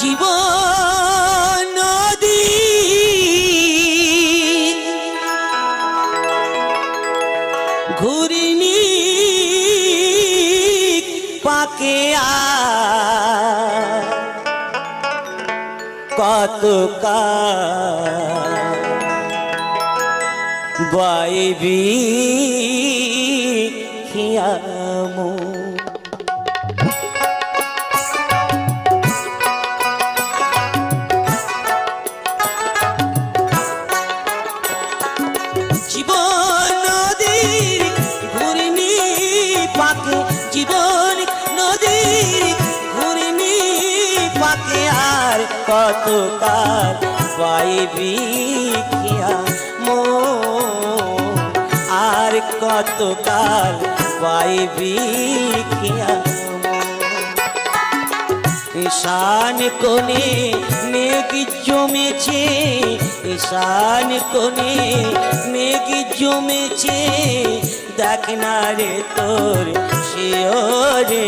জীবন নদী। ঘুরিনি পাকে কত বাইবি খিয়ামো ঘুরিনি পাকে আর কত কাল পাইবি মো আর কত কাল পাইবি মো ঈশান কোণে মেঘ জমেছে ঈশান কোণে মেঘ জমেছে। দেখ না রে তোর শিওরে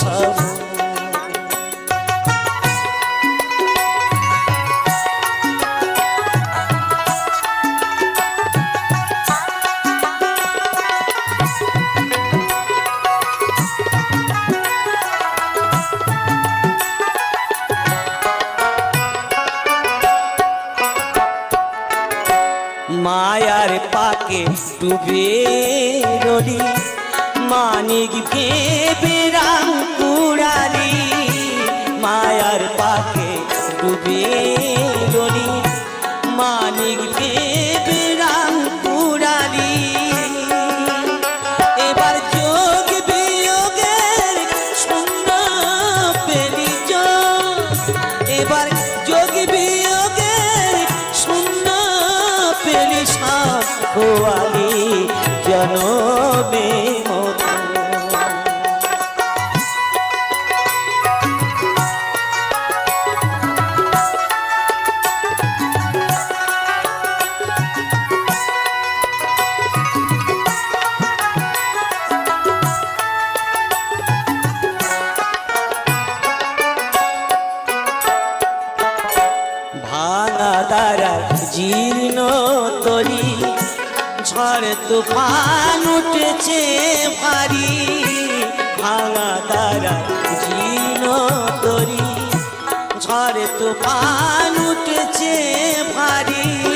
সব। পাকে ডুবে রলি মানিক ভেবে রাম কুড়ালি মায়ার পাকে ডুবে খোয়ালি জনমে জীর্ণ তরি। ঝড় তুফান উঠেছে ভারী। ভাঙা তারা জীর্ণ তরি। ঝড় তুফান উঠেছে ভারী।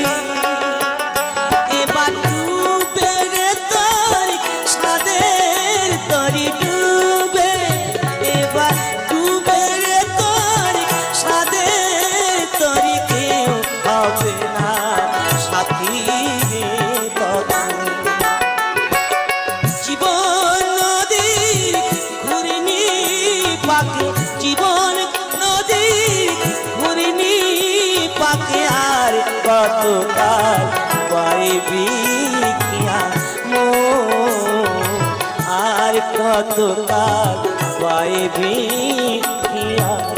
পাকে, জীবন নদী ঘুরিনি পাকে, আর কত কাল পাইবি মো আর কত কাল পাইবি কিয়া